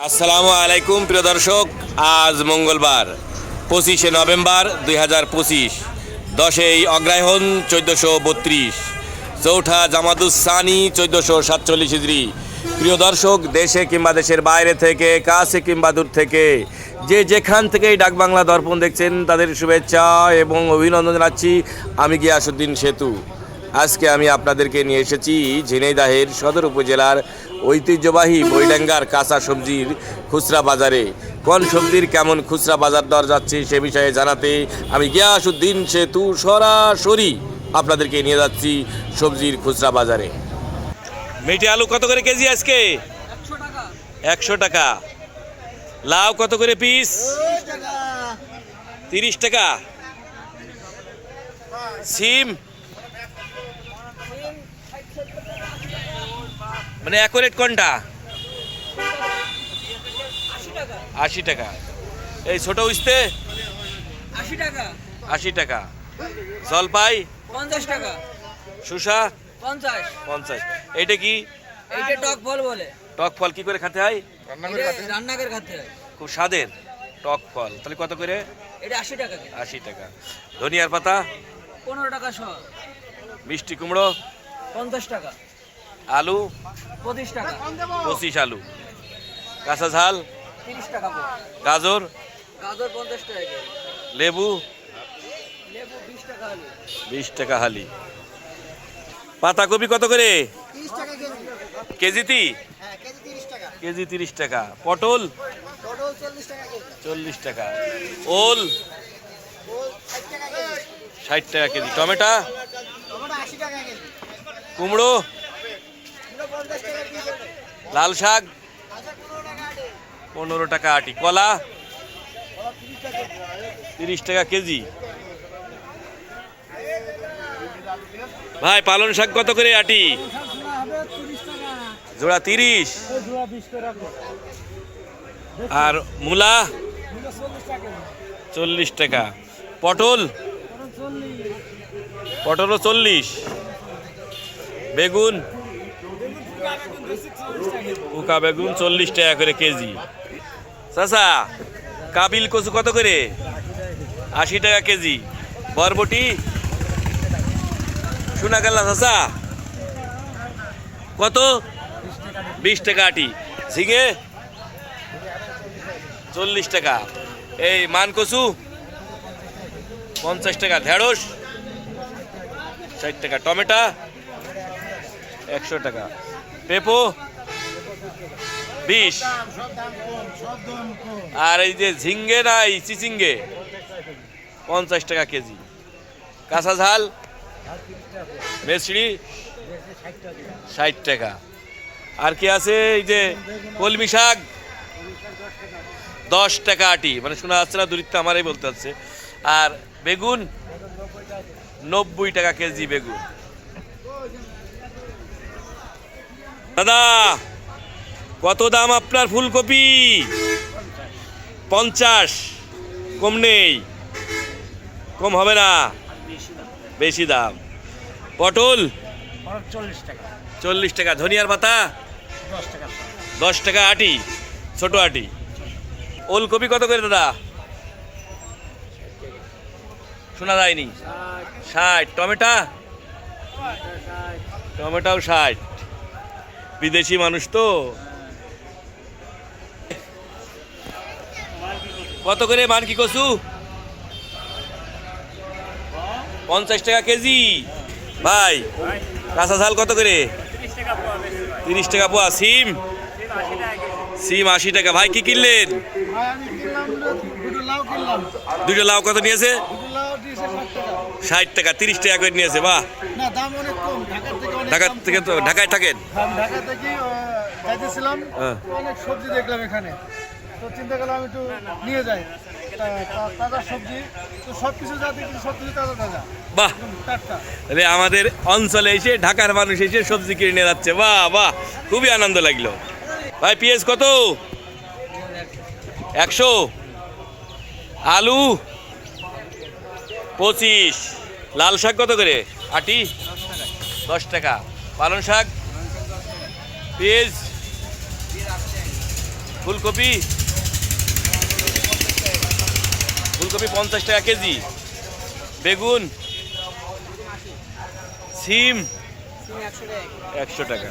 আসসালামু আলাইকুম, প্রিয় দর্শক। আজ মঙ্গলবার, পঁচিশে নভেম্বর দুই হাজার পঁচিশ। দশই অগ্রায়ণ চোদ্দোশো বত্রিশ। চৌঠা জামাদুসানি চোদ্দোশো সাতচল্লিশ হিজড়ি প্রিয় দর্শক, দেশে কিংবা দেশের বাইরে থেকে, কাছে কিংবা দূর থেকে, যে যেখান থেকেই ডাকবাংলা দর্পণ দেখছেন, তাদের শুভেচ্ছা এবং অভিনন্দন জানাচ্ছি আমি গিয়াসুদ্দিন সেতু। আজকে আমি আপনাদেরকে নিয়ে এসেছি ঝিনাইদাহের সদর উপজেলার ঐতিহ্যবাহী বৈডাঙ্গার কাঁচা সবজির খুচরা বাজারে। কোন সবজির কেমন খুচরা বাজার দর যাচ্ছে সে বিষয়ে জানাতে আমি গিয়াসুদ্দিন সেতু সরাসরি আপনাদেরকে নিয়ে যাচ্ছি সবজির খুচরা বাজারে। মেটে আলু কত করে কেজি আজকে? একশো টাকা। লাউ কত করে পিস? তিরিশ টাকা। সিম? মানে অ্যাকোরেট কোনটা? আশি টাকা। এই ছোট উইস্তে আশি টাকা। আশি টাকা। জলপাই? পঞ্চাশ টাকা। শুষা পঞ্চাশ। পঞ্চাশ। এইটা কি? এইটা টক ফল বলে। টক ফল কি করে খেতে হয়? রান্না করে খাতে হয়। খুব স্বাদের টক ফল। তাহলে কত করে? এটা আশি টাকা আশি টাকা। ধনিয়ার পাতা? পনেরো টাকা শ মিষ্টি কুমড়ো? পঞ্চাশ টাকা। আলু? পঁচিশ টাকা। পঁচিশ আলু। কাঁচা ঝাল? তিরিশ টাকা গাজর? গাজর পঞ্চাশ টাকা লেবু? লেবু বিশ টাকা আলু। বিশ টাকা হালি। পাতাকপি কত করে? কেজিতি হ্যাঁ কেজি তিরিশ টাকা। পটল? চল্লিশ টাকা ওল? ষাট টাকা কেজি। টমেটো? কুমড়ো কিলো পঞ্চাশ টাকা কেজি লাল শাক, পনেরো টাকা আটে। কলা, তিরিশ টাকা কেজি। ভাই, পালন শাক কত করে আটি? জোড়া তিরিশ। আর মূলা, চল্লিশ টাকা। পটল, পটলও চল্লিশ। বেগুন উকা বেগুন চল্লিশ টাকা করে কেজি। চাচা, কাবিল কচু কত করে? আশি টাকা কেজি। বরবটি? শোনা গেল চাচা? কত? বিশ টাকা আটি। ঝিঙে? চল্লিশ টাকা। এই মান কচু? পঞ্চাশ টাকা। ঢেঁড়স? ষাট টাকা। টমেটো? একশো টাকা। পেপো, বিশ। আর এই যে ঝিঙ্গে নাই চিচিঙ্গে, পঞ্চাশ টাকা কেজি। কাঁচা ঝাল মেসড়ি ষাট টাকা। আর কি আছে এই যে কলমি শাক? দশ টাকা আটি। মানে শোনা যাচ্ছে না দূরিত্ব আমারই বলতে হচ্ছে। আর বেগুন, নব্বই টাকা কেজি বেগুন। দাদা, কত দাম আপনার ফুলকপি? পঞ্চাশ, কম নেই। কম হবে না। বেশি দাম। পটল? চল্লিশ টাকা। ধনিয়ার পাতা? দশ টাকা আটি, ছোট আটি। ওলকপি কত করে দাদা? শোনা যায়নি। ষাট। টমেটো? টমেটোও ষাট। বিদেশি মানুষ তো। কত করে মান কি কচু পঞ্চাশ টাকা কেজি। ভাই, কাঁচা ঝাল কত করে? তিরিশ টাকা পোয়া, সিম? সিম আশি টাকা। ভাই, কি কিনলেন? দুটো লাউ কত নিয়েছে? ষাট টাকা, তিরিশ টাকা করে নিয়েছে, বাহ। না দাম অনেক কম। ঢাকার থেকে অনেক ঢাকা থেকে তো ঢাকায় থাকেন? আমি ঢাকা থেকে যাইতেছিলাম। হ্যাঁ। অনেক সবজি দেখলাম এখানে। তো চিন্তা করলাম একটু নিয়ে যাই। তাজা সবজি। তো সব কিছু যা দেখি সব কিছু তাজা তাজা। বাহ। তাহলে আমাদের অঞ্চলে এসে ঢাকার মানুষ এসে সবজি কিনে নিয়ে যাচ্ছে। বাহ বাহ। খুবই আনন্দ লাগল। ভাই পিএস কত? একশো। আলু? পঁচিশ। লাল শাক কত করে? আটি? দশ টাকা। পালং শাক পেঁয়াজ ফুলকপি ফুলকপি পঞ্চাশ টাকা কেজি বেগুন সিম একশো টাকা।